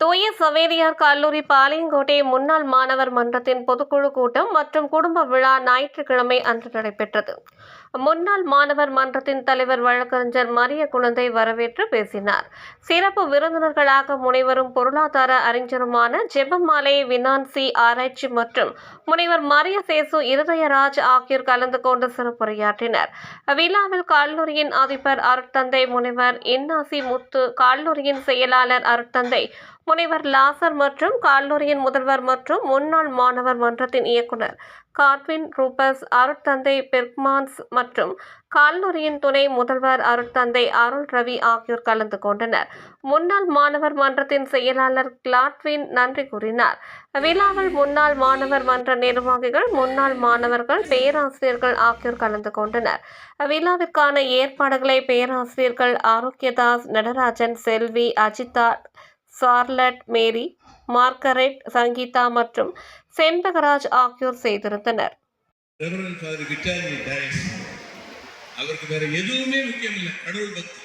தூய சவேரியார் கல்லூரி பாளையங்கோட்டை முன்னாள் மாணவர் மன்றத்தின் பொதுக்குழு கூட்டம் மற்றும் குடும்ப விழா ஞாயிற்றுக்கிழமை அன்று நடைபெற்றது. முன்னாள் மாணவர் மன்றத்தின் தலைவர் வழக்கறிஞர் மரிய குழந்தை வரவேற்று பேசினார். சிறப்பு விருந்தினர்களாக முனைவரும் பொருளாதார அறிஞருமான ஜெபமாலை வினான்சி ஆராய்ச்சி மற்றும் முனைவர் மரிய சேசு இருதயராஜ் ஆகியோர் கலந்து கொண்டு சிறப்புரையாற்றினர். விழாவில் கல்லூரியின் அதிபர் அருட்தந்தை முனைவர் இன்னாசி முத்து கல்லூரியின் செயலாளர் அருட்தந்தை முனைவர் லாசர் மற்றும் கல்லூரியின் முதல்வர் மற்றும் முன்னாள் மாணவர் மன்றத்தின் இயக்குனர் காட்வின் ரூபஸ் அருட்தந்தை பெர்க்மான்ஸ் மற்றும் கல்லூரியின் துணை முதல்வர் அருட்தந்தை அருள் ரவி ஆகியோர் கலந்து கொண்டனர். முன்னாள் மாணவர் மன்றத்தின் செயலாளர் கிளாட்வின் நன்றி கூறினார். விழாவில் முன்னாள் மாணவர் மன்ற நிர்வாகிகள் முன்னாள் மாணவர்கள் பேராசிரியர்கள் ஆகியோர் கலந்து கொண்டனர். விழாவிற்கான ஏற்பாடுகளை பேராசிரியர்கள் Arokiyadas Natarajan Selvi Ajitha Charlotte Mary Margaret Sangeetha மற்றும் செண்பகராஜ் ஆகியோர் செய்திருந்தனர். அவருக்கு வேற எதுவுமே முக்கியம் இல்லை கடவுள் பக்தி.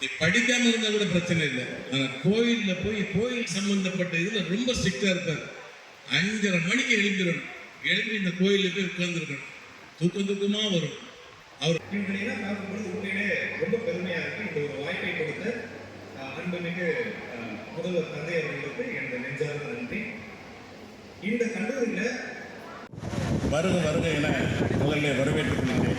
நீ படிக்காம இருந்தா கூட பிரச்சனை இல்லை. ஆனா கோயில்ல போய் கோயில் சம்பந்தப்பட்ட இதுல ரொம்ப ஸ்ட்ரிக்டா இருப்பார். அஞ்சரை மணிக்கு எழுந்திரணும். எழுப்பி இந்த கோயில்ல போய் உட்கார்ந்துருக்கணும். தூக்கம் தூக்கமா வரும். அவர் பார்க்கும்போது உண்மையிலே ரொம்ப பெருமையா இருக்கு. இந்த ஒரு வாய்ப்பை கொடுத்த அன்புமிகு முதல்வர் தந்தை அவர்களுக்கு எனது நெஞ்சார்ந்த நன்றி. இந்த கல்லூரியில வருக வருக என முதல்ல வரவேற்றுக் கொள்கிறேன்.